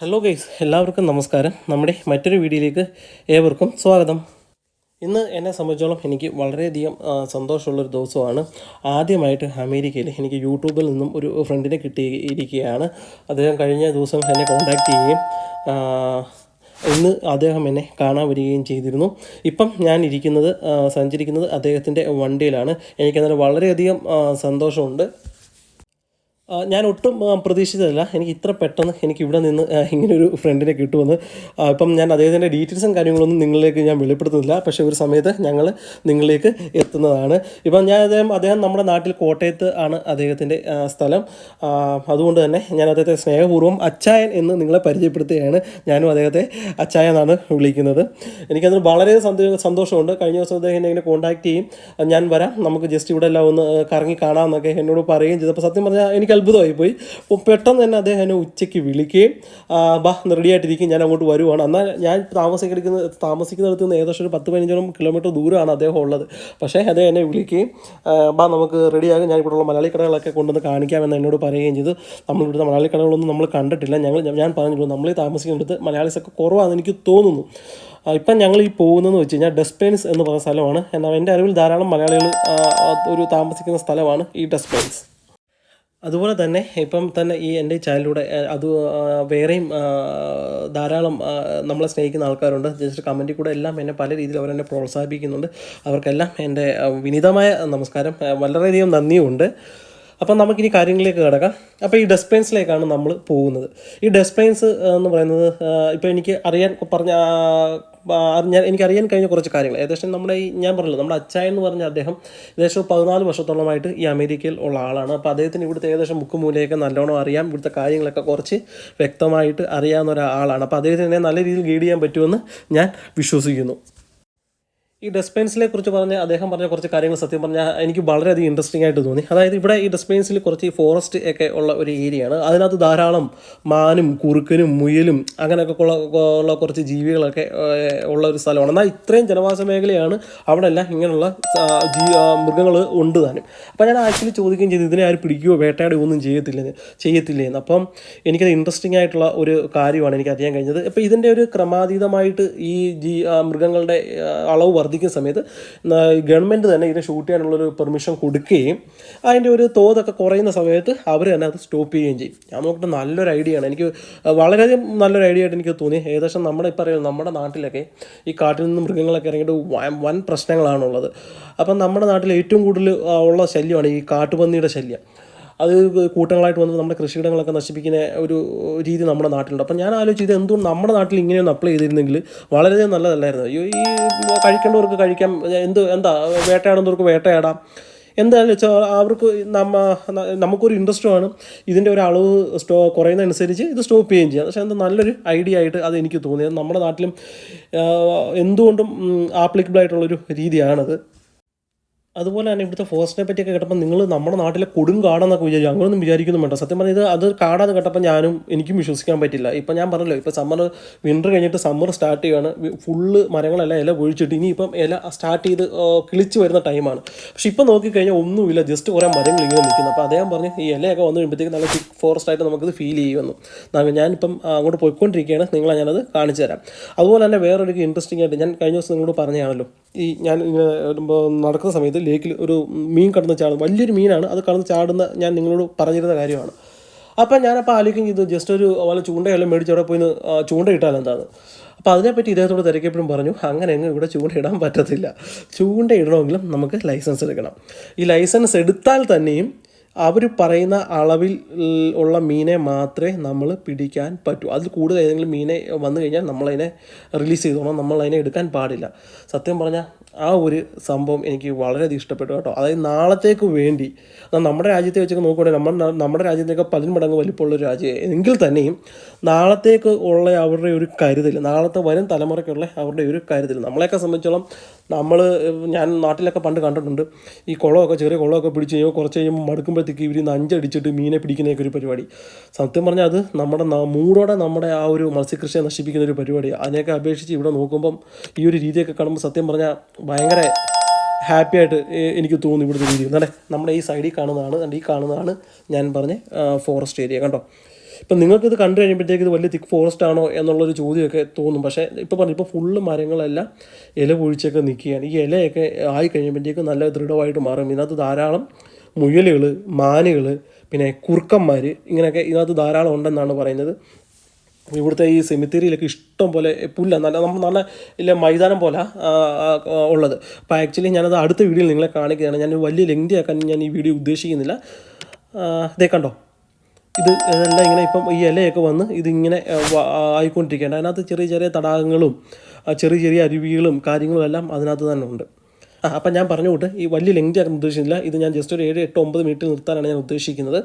Hello guys എല്ലാവർക്കും നമസ്കാരം. നമ്മുടെ മറ്റൊരു വീഡിയോയിലേക്ക് ഏവർക്കും സ്വാഗതം. ഇന്ന് എന്നെ സംബന്ധിച്ചോളം എനിക്ക് വളരെയധികം സന്തോഷമുള്ളൊരു ദിവസമാണ്. ആദ്യമായിട്ട് അമേരിക്കയിൽ എനിക്ക് യൂട്യൂബിൽ നിന്നും ഒരു ഫ്രണ്ടിനെ കിട്ടിയിരിക്കുകയാണ്. അദ്ദേഹം കഴിഞ്ഞ ദിവസം എന്നെ കോൺടാക്റ്റ് ചെയ്യുകയും ഇന്ന് അദ്ദേഹം എന്നെ കാണാൻ വരികയും ചെയ്തിരുന്നു. ഇപ്പം ഞാൻ ഇരിക്കുന്നത് സഞ്ചരിക്കുന്നത് അദ്ദേഹത്തിന്റെ വണ്ടിയിലാണ്. എനിക്കതിന് വളരെയധികം സന്തോഷമുണ്ട്. ഞാൻ ഒട്ടും പ്രതീക്ഷിച്ചതല്ല. എനിക്ക് ഇത്ര പെട്ടെന്ന് എനിക്ക് ഇവിടെ നിന്ന് ഇങ്ങനെ ഇങ്ങനൊരു ഫ്രണ്ടിനെ കിട്ടുമെന്ന്. ഇപ്പം ഞാൻ അദ്ദേഹത്തിന്റെ ഡീറ്റെയിൽസും കാര്യങ്ങളൊന്നും നിങ്ങളിലേക്ക് ഞാൻ വെളിപ്പെടുത്തുന്നില്ല. പക്ഷേ ഒരു സമയത്ത് ഞങ്ങൾ നിങ്ങളിലേക്ക് എത്തുന്നതാണ്. ഇപ്പം ഞാൻ അദ്ദേഹം അദ്ദേഹം നമ്മുടെ നാട്ടിൽ കോട്ടയത്ത് ആണ് അദ്ദേഹത്തിന്റെ സ്ഥലം. അതുകൊണ്ട് തന്നെ ഞാൻ അദ്ദേഹത്തെ സ്നേഹപൂർവം അച്ചായൻ എന്ന് നിങ്ങളെ പരിചയപ്പെടുത്തുകയാണ്. ഞാനും അദ്ദേഹത്തെ അച്ചായൻ എന്നാണ് വിളിക്കുന്നത്. എനിക്കതിന് വളരെ സന്തോഷമുണ്ട്. കഴിഞ്ഞ ദിവസം അദ്ദേഹം എന്നെ ഇങ്ങനെ കോൺടാക്ട് ചെയ്യും. ഞാൻ വരാം. നമുക്ക് ജസ്റ്റ് ഇവിടെ എല്ലാം ഒന്ന് കറങ്ങി കാണാമെന്നൊക്കെ എന്നോട് പറയുകയും ചെയ്തു. അപ്പോൾ സത്യം പറഞ്ഞാൽ എനിക്ക് അത്ഭുതമായി പോയി അപ്പോൾ പെട്ടെന്ന് തന്നെ അദ്ദേഹം എന്നെ ഉച്ചയ്ക്ക് വിളിക്കുകയും ബാ റെഡി ആയിട്ടിരിക്കും ഞാൻ അങ്ങോട്ട് വരുവാണ്. എന്നാൽ ഞാൻ താമസിക്കുന്ന താമസിക്കുന്നിടത്ത് നിന്ന് ഏകദേശം ഒരു പത്ത് പതിനഞ്ചോളം കിലോമീറ്റർ ദൂരമാണ് അദ്ദേഹം ഉള്ളത്. പക്ഷേ അദ്ദേഹം എന്നെ വിളിക്കുകയും ബാ നമുക്ക് റെഡിയാകും ഞാൻ ഇവിടെയുള്ള മലയാളി കടകളൊക്കെ കൊണ്ടുവന്ന് കാണിക്കാമെന്ന് എന്നോട് പറയുകയും ചെയ്തു. നമ്മൾ ഇവിടുത്തെ മലയാളി കടകളൊന്നും നമ്മൾ കണ്ടിട്ടില്ല. ഞങ്ങൾ ഞാൻ പറഞ്ഞിട്ടുണ്ട് നമ്മൾ താമസിക്കുന്നിടത്ത് മലയാളീസൊക്കെ കുറവാണെന്ന് എനിക്ക് തോന്നുന്നു. ഇപ്പം ഞങ്ങൾ ഈ പോകുന്നതെന്ന് വെച്ച് കഴിഞ്ഞാൽ ഡെസ്പെയിൻസ് എന്ന് പറയുന്ന സ്ഥലമാണ്. എന്നാൽ എന്റെ അറിവിൽ ധാരാളം മലയാളികൾ ഒരു താമസിക്കുന്ന സ്ഥലമാണ് ഈ ഡെസ്പെയിൻസ് അതുപോലെ തന്നെ ഇപ്പം തന്നെ ഈ എന്റെ ചാനലിലൂടെ അത് വേറെയും ധാരാളം നമ്മളെ സ്നേഹിക്കുന്ന ആൾക്കാരുണ്ട്. ജസ്റ്റ് കമന്റിൽ കൂടെ എല്ലാം എന്നെ പല രീതിയിൽ അവരെന്നെ പ്രോത്സാഹിപ്പിക്കുന്നുണ്ട്. അവർക്കെല്ലാം എന്റെ വിനീതമായ നമസ്കാരം. വളരെയധികം നന്ദിയുണ്ട്. അപ്പം നമുക്കിനി കാര്യങ്ങളിലേക്ക് കിടക്കാം. അപ്പോൾ ഈ ഡെസ്പ്ലെയിൻസിലേക്കാണ് നമ്മൾ പോകുന്നത്. ഈ ഡെസ്പ്ലെയിൻസ് എന്ന് പറയുന്നത് ഇപ്പോൾ എനിക്ക് അറിയാൻ പറഞ്ഞ ഞാൻ എനിക്കറിയാൻ കഴിഞ്ഞ കുറച്ച് കാര്യങ്ങൾ ഏകദേശം നമ്മുടെ ഈ ഞാൻ പറഞ്ഞല്ലോ നമ്മുടെ അച്ചായ എന്ന് പറഞ്ഞ അദ്ദേഹം ഏകദേശം പതിനാല് വർഷത്തോളമായിട്ട് ഈ അമേരിക്കയിൽ ഉള്ള ആളാണ്. അപ്പോൾ അദ്ദേഹത്തിന് ഇവിടുത്തെ ഏകദേശം മുക്കുമൂലയൊക്കെ നല്ലോണം അറിയാം. ഇവിടുത്തെ കാര്യങ്ങളൊക്കെ കുറച്ച് വ്യക്തമായിട്ട് അറിയാവുന്ന ഒരാളാണ്. അപ്പോൾ അദ്ദേഹത്തിനെ നല്ല രീതിയിൽ ഗൈഡ് ചെയ്യാൻ പറ്റുമെന്ന് ഞാൻ വിശ്വസിക്കുന്നു. ഈ ഡസ്റ്റ്ബിൻസിനെ കുറിച്ച് പറഞ്ഞ അദ്ദേഹം പറഞ്ഞ കുറച്ച് കാര്യങ്ങൾ സത്യം പറഞ്ഞാൽ എനിക്ക് വളരെയധികം ഇൻട്രസ്റ്റിംഗ് ആയിട്ട് തോന്നി. അതായത് ഇവിടെ ഈ ഡസ്റ്റ്ബിൻസിൽ കുറച്ച് ഫോറസ്റ്റ് ഒക്കെ ഉള്ള ഒരു ഏരിയയാണ് അതിനകത്ത് ധാരാളം മാനും കുറുക്കനും മുയലും അങ്ങനെയൊക്കെ ഉള്ള ഉള്ള കുറച്ച് ജീവികളൊക്കെ ഉള്ള ഒരു സ്ഥലമാണ്. എന്നാൽ ഇത്രയും ജനവാസ മേഖലയാണ് അവിടെ എല്ലാം ഇങ്ങനെയുള്ള ജീ മൃഗങ്ങൾ ഉണ്ട് താനും. അപ്പോൾ ഞാൻ ആക്ച്വലി ചോദിക്കുകയും ചെയ്തു ഇതിനെ ആരും പിടിക്കുകയോ വേട്ടയാടുകയോ ഒന്നും ചെയ്യത്തില്ലെന്ന് ചെയ്യത്തില്ലേന്ന് അപ്പം എനിക്കത് ഇൻട്രസ്റ്റിംഗ് ആയിട്ടുള്ള ഒരു കാര്യമാണ് എനിക്ക് അറിയാൻ കഴിഞ്ഞത്. അപ്പോൾ ഇതിന്റെ ഒരു ക്രമാതീതമായിട്ട് ഈ ജീ മൃഗങ്ങളുടെ അളവ് വർദ്ധിക്കുന്ന സമയത്ത് ഗവൺമെന്റ് തന്നെ ഇതിനെ ഷൂട്ട് ചെയ്യാനുള്ളൊരു പെർമിഷൻ കൊടുക്കുകയും അതിന്റെ ഒരു തോതൊക്കെ കുറയുന്ന സമയത്ത് അവർ തന്നെ അത് സ്റ്റോപ്പ് ചെയ്യുകയും ചെയ്യും. ഞാൻ നോക്കിയിട്ട് നല്ലൊരു ഐഡിയ ആണ്. എനിക്ക് വളരെയധികം നല്ലൊരു ഐഡിയ ആയിട്ട് എനിക്ക് തോന്നി. ഏകദേശം നമ്മുടെ ഇപ്പോൾ അറിയാം നമ്മുടെ നാട്ടിലൊക്കെ ഈ കാട്ടിൽ നിന്ന് മൃഗങ്ങളൊക്കെ ഇറങ്ങിയിട്ട് വൻ- പ്രശ്നങ്ങളാണുള്ളത്. അപ്പം നമ്മുടെ നാട്ടിൽ ഏറ്റവും കൂടുതൽ ഉള്ള ശല്യമാണ് ഈ കാട്ടുപന്നിയുടെ ശല്യം. അത് കൂട്ടങ്ങളായിട്ട് വന്ന് നമ്മുടെ കൃഷിയിടങ്ങളൊക്കെ നശിപ്പിക്കുന്ന ഒരു രീതി നമ്മുടെ നാട്ടിലുണ്ട്. അപ്പം ഞാൻ ആലോചിച്ചത് എന്തുകൊണ്ട് നമ്മുടെ നാട്ടിൽ ഇങ്ങനെ ഒന്ന് അപ്ലൈ ചെയ്തിരുന്നെങ്കിൽ വളരെ നല്ലതല്ലായിരുന്നു. അയ്യോ ഈ കഴിക്കേണ്ടവർക്ക് കഴിക്കാം. എന്ത് എന്താ വേട്ടയാടുന്നവർക്ക് വേട്ടയാടാം. എന്താണെന്ന് വെച്ചാൽ അവർക്ക് നമ്മ നമുക്കൊരു ഇൻട്രസ്റ്റുമാണ് ഇതിന്റെ ഒരു അളവ് സ്റ്റോ കുറയുന്നതനുസരിച്ച് ഇത് സ്റ്റോപ്പ് ചെയ്യുകയും ചെയ്യാം. പക്ഷേ എന്താ നല്ലൊരു ഐഡിയ ആയിട്ട് അത് എനിക്ക് തോന്നിയത് നമ്മുടെ നാട്ടിലും എന്തുകൊണ്ടും ആപ്ലിക്കബിൾ ആയിട്ടുള്ളൊരു രീതിയാണത്. അതുപോലെ തന്നെ ഇവിടുത്തെ ഫോറസ്റ്റിനെ പറ്റിയൊക്കെ കേട്ടപ്പോൾ നിങ്ങൾ നമ്മുടെ നാട്ടിലെ കൊടുങ്കാടെന്നൊക്കെ വിചാരിച്ചു. അങ്ങനെയൊന്നും വിചാരിക്കുന്നു വേണ്ട. സത്യം പറഞ്ഞാൽ ഇത് അത് കാടാന്ന് കേട്ടപ്പോൾ ഞാനും എനിക്കും വിശ്വസിക്കാൻ പറ്റില്ല. ഇപ്പം ഞാൻ പറഞ്ഞല്ലോ ഇപ്പോൾ സമ്മർ വിന്റർ കഴിഞ്ഞിട്ട് സമ്മർ സ്റ്റാർട്ട് ചെയ്യുകയാണ് ഫുള്ള് മരങ്ങളെല്ലാം ഇല ഒഴിച്ചിട്ട് ഇനിയിപ്പം ഇല സ്റ്റാർട്ട് ചെയ്ത് കിളിച്ച് വരുന്ന ടൈമാണ് പക്ഷേ ഇപ്പം നോക്കിക്കഴിഞ്ഞാൽ ഒന്നുമില്ല ജസ്റ്റ് കുറേ മരങ്ങൾ ഇങ്ങനെ നിൽക്കുന്നു. അപ്പോൾ അദ്ദേഹം പറഞ്ഞു ഈ ഇലയൊക്കെ വന്നു കഴിയുമ്പോഴത്തേക്ക് നല്ല തിക്ക് ഫോറസ്റ്റ് ആയിട്ട് നമുക്കിത് ഫീൽ ചെയ്യുമെന്ന്. ഞാനിപ്പം അങ്ങോട്ട് പോയിക്കൊണ്ടിരിക്കുകയാണ്. നിങ്ങളെ ഞാനത് കാണിച്ചു തരാം. അതുപോലെ തന്നെ വേറൊരു ഇൻട്രസ്റ്റിംഗ് ആയിട്ട് ഞാൻ കഴിഞ്ഞ ദിവസം നിങ്ങളോട് പറഞ്ഞതാണല്ലോ. ഈ ഞാൻ ഇങ്ങനെ നടക്കുന്ന സമയത്ത് ലേക്കിൽ ഒരു മീൻ കടന്ന് ചാടും വലിയൊരു മീനാണ്. അത് കടന്ന് ചാടുന്ന ഞാൻ നിങ്ങളോട് പറഞ്ഞിരുന്ന കാര്യമാണ്. അപ്പം ഞാനപ്പോൾ ആലോചിക്കും ചെയ്തു ജസ്റ്റ് ഒരു വല്ല ചൂണ്ടയെല്ലാം മേടിച്ച് അവിടെ പോയി ചൂണ്ട ഇട്ടാൽ എന്താണ് അപ്പോൾ അതിനെപ്പറ്റി ഇദ്ദേഹത്തോട് തിരക്കിയപ്പോഴും പറഞ്ഞു അങ്ങനെ എങ്ങും ഇവിടെ ചൂണ്ട ഇടാൻ പറ്റത്തില്ല. ചൂണ്ട ഇടണമെങ്കിലും നമുക്ക് ലൈസൻസ് എടുക്കണം. ഈ ലൈസൻസ് എടുത്താൽ തന്നെയും അവർ പറയുന്ന അളവിൽ ഉള്ള മീനെ മാത്രമേ നമ്മൾ പിടിക്കാൻ പറ്റൂ. അതിൽ കൂടുതൽ ഏതെങ്കിലും മീനെ വന്നു കഴിഞ്ഞാൽ നമ്മളതിനെ റിലീസ് ചെയ്തോണം നമ്മൾ അതിനെ എടുക്കാൻ പാടില്ല. സത്യം പറഞ്ഞാൽ ആ ഒരു സംഭവം എനിക്ക് വളരെയധികം ഇഷ്ടപ്പെട്ടു കേട്ടോ. അതായത് നാളത്തേക്ക് വേണ്ടി നമ്മുടെ രാജ്യത്തെ വെച്ചൊക്കെ നോക്കുകയാണെങ്കിൽ നമ്മൾ നമ്മുടെ രാജ്യത്തേക്ക് പതിന്മടങ്ങ് വലിപ്പമുള്ള ഒരു രാജ്യം. എങ്കിൽ തന്നെയും നാളത്തേക്ക് ഉള്ള അവരുടെ ഒരു കരുതൽ നാളത്തെ വരും തലമുറയ്ക്കുള്ള അവരുടെ ഒരു കരുതൽ നമ്മളെയൊക്കെ സംബന്ധിച്ചോളം നമ്മൾ ഞാൻ നാട്ടിലൊക്കെ പണ്ട് കണ്ടിട്ടുണ്ട്. ഈ കുളമൊക്കെ ചെറിയ കുളമൊക്കെ പിടിച്ച് കഴിയുമ്പോൾ കുറച്ച് കഴിയുമ്പോൾ മടുക്കുമ്പോഴത്തേക്ക് ഇവർ നഞ്ചടിച്ചിട്ട് മീനെ പിടിക്കുന്നതൊക്കെ ഒരു പരിപാടി. സത്യം പറഞ്ഞാൽ അത് നമ്മുടെ മൂടോടെ നമ്മുടെ ആ ഒരു മത്സ്യകൃഷിയെ നശിപ്പിക്കുന്ന ഒരു പരിപാടി. അതിനെയൊക്കെ അപേക്ഷിച്ച് ഇവിടെ നോക്കുമ്പം ഈ ഒരു രീതിയൊക്കെ കാണുമ്പോൾ സത്യം പറഞ്ഞാൽ ഭയങ്കര ഹാപ്പി ആയിട്ട് എനിക്ക് തോന്നി ഇവിടുത്തെ രീതി. അല്ലേ നമ്മുടെ ഈ സൈഡിൽ കാണുന്നതാണ് ഈ കാണുന്നതാണ് ഞാൻ പറഞ്ഞ ഫോറസ്റ്റ് ഏരിയ കണ്ടോ? ഇപ്പം നിങ്ങൾക്കിത് കണ്ടു കഴിയുമ്പോഴത്തേക്ക് ഇത് വലിയ തിക്ക് ഫോറസ്റ്റ് ആണോ എന്നുള്ളൊരു ചോദ്യമൊക്കെ തോന്നും. പക്ഷേ ഇപ്പോൾ പറഞ്ഞു ഇപ്പോൾ ഫുള്ള് മരങ്ങളെല്ലാം ഇല പൊഴിച്ചൊക്കെ നിൽക്കുകയാണ്. ഈ ഇലയൊക്കെ ആയി കഴിയുമ്പോഴത്തേക്ക് നല്ല ദൃഢമായിട്ട് മാറും. ഇതിനകത്ത് ധാരാളം മുയലുകൾ മാനുകൾ പിന്നെ കുറുക്കന്മാർ ഇങ്ങനെയൊക്കെ ഇതിനകത്ത് ധാരാളം ഉണ്ടെന്നാണ് പറയുന്നത്. ഇവിടുത്തെ ഈ സെമിത്തേരിയിലൊക്കെ ഇഷ്ടം പോലെ പുല്ല നല്ല നമ്മൾ നല്ല ഇല്ല മൈതാനം പോലെ ഉള്ളത്. അപ്പോൾ ആക്ച്വലി ഞാനത് അടുത്ത വീഡിയോയിൽ നിങ്ങളെ കാണിക്കുകയാണ്. ഞാൻ വലിയ ലെങ്തി ആക്കാൻ ഞാൻ ഈ വീഡിയോ ഉദ്ദേശിക്കുന്നില്ല. ഇതേ കണ്ടോ? ഇത് ഇതെല്ലാം ഇങ്ങനെ ഇപ്പം ഈ ഇലയൊക്കെ വന്ന് ഇതിങ്ങനെ ആയിക്കൊണ്ടിരിക്കേണ്ട അതിനകത്ത് ചെറിയ ചെറിയ തടാകങ്ങളും ചെറിയ ചെറിയ അരുവികളും കാര്യങ്ങളും എല്ലാം അതിനകത്ത് തന്നെ ഉണ്ട്. അപ്പം ഞാൻ പറഞ്ഞു വിട്ട് ഈ വലിയ ലെങ്ത് ആക്കാൻ ഉദ്ദേശിച്ചില്ല. ഇത് ഞാൻ ജസ്റ്റ് ഒരു ഏഴ് എട്ട് ഒമ്പത് മിനിറ്റ് നിർത്താനാണ് ഞാൻ ഉദ്ദേശിക്കുന്നത്.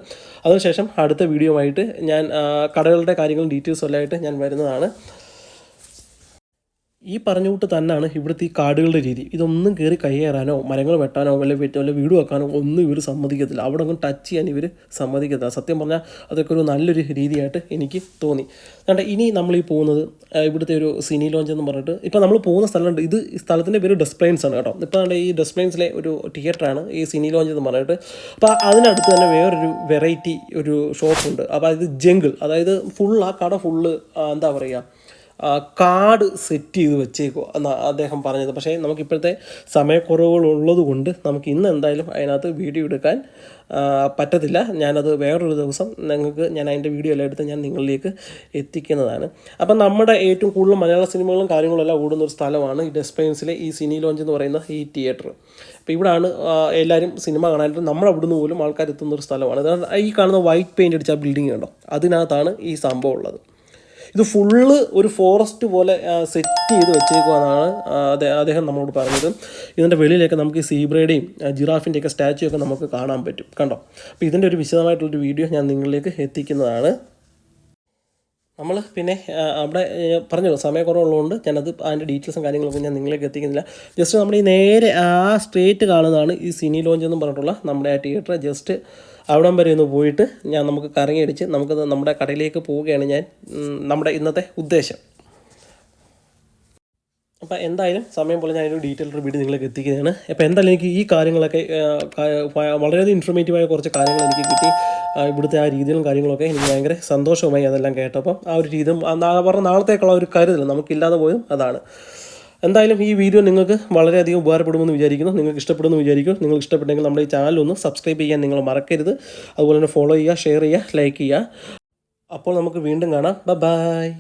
അതിനുശേഷം അടുത്ത വീഡിയോ ആയിട്ട് ഞാൻ കടകളുടെ കാര്യങ്ങളും ഡീറ്റെയിൽസും എല്ലാം ആയിട്ട് ഞാൻ വരുന്നതാണ്. ഈ പറഞ്ഞ കൂട്ട് തന്നെയാണ് ഇവിടുത്തെ ഈ കാടുകളുടെ രീതി. ഇതൊന്നും കയറി കയ്യേറാനോ മരങ്ങൾ വെട്ടാനോ വല്ല വീട്ട് വല്ല വീട് വെക്കാനോ ഒന്നും ഇവർ സമ്മതിക്കത്തില്ല. അവിടെ ഒന്നും ടച്ച് ചെയ്യാൻ ഇവർ സമ്മതിക്കത്തില്ല. സത്യം പറഞ്ഞാൽ അതൊക്കെ ഒരു നല്ലൊരു രീതിയായിട്ട് എനിക്ക് തോന്നി. കണ്ടെ ഇനി നമ്മൾ ഈ പോകുന്നത് ഇവിടുത്തെ ഒരു സിനി ലോഞ്ച് എന്ന് പറഞ്ഞിട്ട് ഇപ്പോൾ നമ്മൾ പോകുന്ന സ്ഥലമുണ്ട്. ഇത് സ്ഥലത്തിന്റെ പേര് ഡെസ്പ്ലെയിൻസ് ആണ് കേട്ടോ. ഇപ്പോൾ ഈ ഡെസ്പ്ലെയിൻസിലെ ഒരു തിയേറ്ററാണ് ഈ സിനി ലോഞ്ച് എന്ന് പറഞ്ഞിട്ട്. അപ്പോൾ അതിനടുത്ത് തന്നെ വേറൊരു വെറൈറ്റി ഒരു ഷോപ്പുണ്ട് അപ്പോൾ ഇത് ജംഗിൾ അതായത് ഫുൾ ആ കട ഫുള്ള് എന്താ പറയുക കാർഡ് സെറ്റ് ചെയ്ത് വെച്ചേക്കുക എന്നാണ് അദ്ദേഹം പറഞ്ഞത്. പക്ഷേ നമുക്കിപ്പോഴത്തെ സമയക്കുറവുകൾ ഉള്ളതുകൊണ്ട് നമുക്ക് ഇന്ന് എന്തായാലും അതിനകത്ത് വീഡിയോ എടുക്കാൻ പറ്റത്തില്ല. ഞാനത് വേറൊരു ദിവസം നിങ്ങൾക്ക് ഞാൻ അതിന്റെ വീഡിയോ എല്ലാം എടുത്ത് ഞാൻ നിങ്ങളിലേക്ക് എത്തിക്കുന്നതാണ്. അപ്പം നമ്മുടെ ഏറ്റവും കൂടുതൽ മലയാള സിനിമകളും കാര്യങ്ങളും എല്ലാം ഓടുന്ന ഒരു സ്ഥലമാണ് ഈ ഡെസ്പെയിൻസിലെ ഈ സിനി ലോഞ്ച് എന്ന് പറയുന്ന ഈ തിയേറ്റർ അപ്പോൾ ഇവിടാണ് എല്ലാവരും സിനിമ കാണാനായിട്ട് നമ്മുടെ അവിടുന്ന് പോലും ആൾക്കാർ എത്തുന്ന ഒരു സ്ഥലമാണ്. ഈ കാണുന്ന വൈറ്റ് പെയിന്റ് അടിച്ച ബിൽഡിംഗ് കണ്ടോ അതിനകത്താണ് ഈ സംഭവം ഉള്ളത്. ഇത് ഫുള്ള് ഒരു ഫോറസ്റ്റ് പോലെ സെറ്റ് ചെയ്ത് വെച്ചേക്കുവാന്നാണ് അദ്ദേഹം നമ്മളോട് പറഞ്ഞത്. ഇതിന്റെ വെളിയിലേക്ക് നമുക്ക് ഈ സീബ്രയുടെയും ജിറാഫിന്റെ ഒക്കെ സ്റ്റാച്ചു ഒക്കെ നമുക്ക് കാണാൻ പറ്റും. കണ്ടോ? അപ്പോൾ ഇതിന്റെ ഒരു വിശദമായിട്ടുള്ളൊരു വീഡിയോ ഞാൻ നിങ്ങളിലേക്ക് എത്തിക്കുന്നതാണ്. നമ്മൾ പിന്നെ അവിടെ പറഞ്ഞല്ലോ സമയക്കുറവുള്ളതുകൊണ്ട് ഞാനത് അതിന്റെ ഡീറ്റെയിൽസും കാര്യങ്ങളൊക്കെ ഞാൻ നിങ്ങളിലേക്ക് എത്തിക്കുന്നില്ല. ജസ്റ്റ് നമ്മൾ ഈ നേരെ ആ സ്ട്രേറ്റ് കാണുന്നതാണ് ഈ സിനി ലോഞ്ച് എന്ന് പറഞ്ഞിട്ടുള്ള നമ്മുടെ ആ തിയേറ്റർ ജസ്റ്റ് അവിടം വരെ ഒന്ന് പോയിട്ട് ഞാൻ നമുക്ക് കറങ്ങിയടിച്ച് നമുക്ക് നമ്മുടെ കടയിലേക്ക് പോവുകയാണ് ഞാൻ നമ്മുടെ ഇന്നത്തെ ഉദ്ദേശം. അപ്പോൾ എന്തായാലും സമയം പോലെ ഞാനൊരു ഡീറ്റെയിൽ വീഡിയോ നിങ്ങൾക്ക് എത്തിക്കുന്നതാണ് അപ്പോൾ എന്തായാലും എനിക്ക് ഈ കാര്യങ്ങളൊക്കെ വളരെയധികം ഇൻഫർമേറ്റീവായ കുറച്ച് കാര്യങ്ങൾ എനിക്ക് കിട്ടി. ഇവിടുത്തെ ആ രീതികളും കാര്യങ്ങളൊക്കെ എനിക്ക് ഭയങ്കര സന്തോഷമായി അതെല്ലാം കേട്ടപ്പം ആ ഒരു രീതിയും പറഞ്ഞ നാളത്തേക്കുള്ള ഒരു കരുതൽ നമുക്കില്ലാതെ പോയും അതാണ്. എന്തായാലും ഈ വീഡിയോ നിങ്ങൾക്ക് വളരെയധികം ഉപകാരപ്പെടുമെന്ന് വിചാരിക്കുന്നു. നിങ്ങൾക്ക് ഇഷ്ടപ്പെടുമെന്ന് വിചാരിക്കും നിങ്ങൾക്ക് ഇഷ്ടപ്പെട്ടെങ്കിൽ നമ്മുടെ ഈ ചാനൽ ഒന്ന് സബ്സ്ക്രൈബ് ചെയ്യാൻ നിങ്ങൾ മറക്കരുത്. അതുപോലെ തന്നെ ഫോളോ ചെയ്യുക ഷെയർ ചെയ്യുക ലൈക്ക് ചെയ്യുക. അപ്പോൾ നമുക്ക് വീണ്ടും കാണാം. ബൈ